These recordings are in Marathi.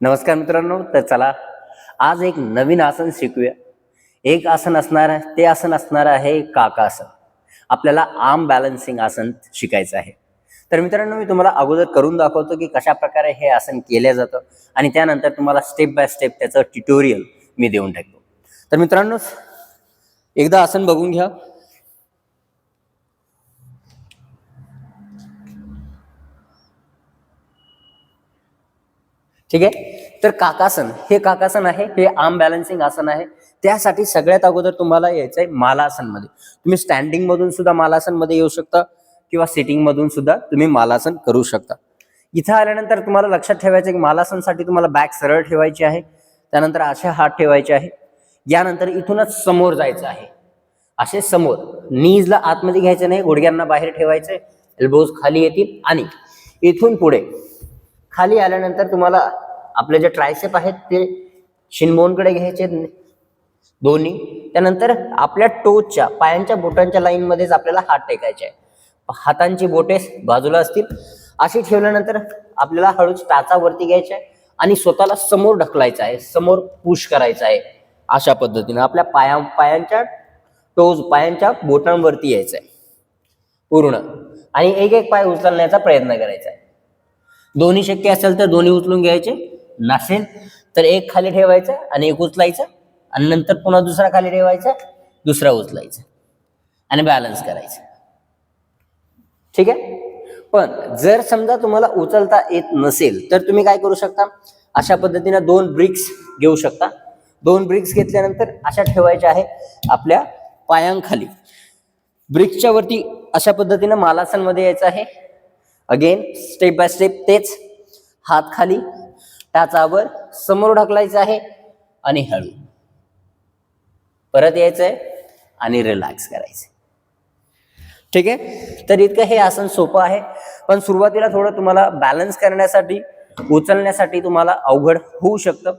नमस्कार मित्रांनो तर चला आज एक नवीन आसन शिकूया. एक आसन असणार आहे ते आसन असणार आहे काकासन आपल्याला आर्म बॅलन्सिंग आसन शिकायचं आहे. तर मित्रांनो मी तुम्हाला अगोदर करून दाखवतो की कशा प्रकारे हे आसन केलं जातं आणि त्यानंतर तुम्हाला स्टेप बाय स्टेप त्याचं ट्युटोरियल मी देऊन टाकतो. तर मित्रांनो एकदा आसन बघून घ्या. ठीक आहे? तर काकासन हे काकासन आहे हे आर्म बॅलन्सिंग आसन आहे. त्यासाठी सगळ्यात अगोदर तुम्हाला यायचं आहे मालासनमध्ये. तुम्ही स्टँडिंग मधून सुद्धा मालासनमध्ये येऊ शकता किंवा सिटिंग मधून सुद्धा तुम्ही मालासन करू शकता. इथं आल्यानंतर तुम्हाला लक्षात ठेवायचं की मालासनसाठी तुम्हाला बॅक सरळ ठेवायची आहे त्यानंतर असे हात ठेवायचे आहे. यानंतर इथूनच समोर जायचं आहे. असे समोर नीजला आतमध्ये घ्यायचं नाही गुडघ्यांना बाहेर ठेवायचे एल्बोज खाली येतील आणि इथून पुढे खाली आल्यानंतर तुम्हाला आपले जे ट्रायसेप आहेत ते शिनबोनकडे घ्यायचे दोन्ही. त्यानंतर आपल्या टोचच्या पायांच्या बोटांच्या लाईनमध्येच आपल्याला हात टेकायचे आहे हातांची बोटे बाजूला असतील. अशी ठेवल्यानंतर आपल्याला हळूच टाचावरती घ्यायचे आहे आणि स्वतःला समोर ढकलायचं आहे समोर पुश करायचं आहे. अशा पद्धतीनं आपल्या पाया पायांच्या टोज पायांच्या बोटांवरती यायचं आहे. पूर्ण. आणि एक एक पाय उचलण्याचा प्रयत्न करायचा आहे. दोन्ही शक्य असेल तर दोन्ही उचलून घ्यायचे. नसेल तर एक खाली ठेवायचं आणि एक उचलायचं. आणि नंतर पुन्हा दुसरा खाली ठेवायचा दुसरा उचलायचा. आणि बॅलन्स करायचं. ठीक आहे? पण जर समजा तुम्हाला उचलता येत नसेल तर तुम्ही काय करू शकता? अशा पद्धतीने दोन ब्रिक्स घेऊ शकता. दोन ब्रिक्स घेतल्यानंतर अशा ठेवायच्या आहे आपल्या पायांखाली. ब्रिक्सच्या वरती अशा पद्धतीनं मालासनमध्ये यायचं आहे. अगेन स्टेप बाय स्टेप तेच हात खाली टाचावर समोर ढकलायचं आहे आणि हळू. परत यायचं आहे आणि रिलॅक्स करायचं ठीक आहे? तर इतकं हे आसन सोपं आहे. पण सुरुवातीला थोडं तुम्हाला बॅलन्स करण्यासाठी उचलण्यासाठी तुम्हाला अवघड होऊ शकतं.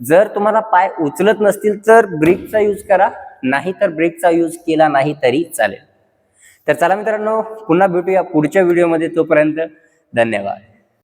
जर तुम्हाला पाय उचलत नसतील तर ब्रेकचा यूज करा. नाही तर ब्रेकचा यूज केला नाही तरी चालेल. तर चला मित्रांनो पुन्हा भेटूया पुढच्या व्हिडिओमध्ये तोपर्यंत धन्यवाद.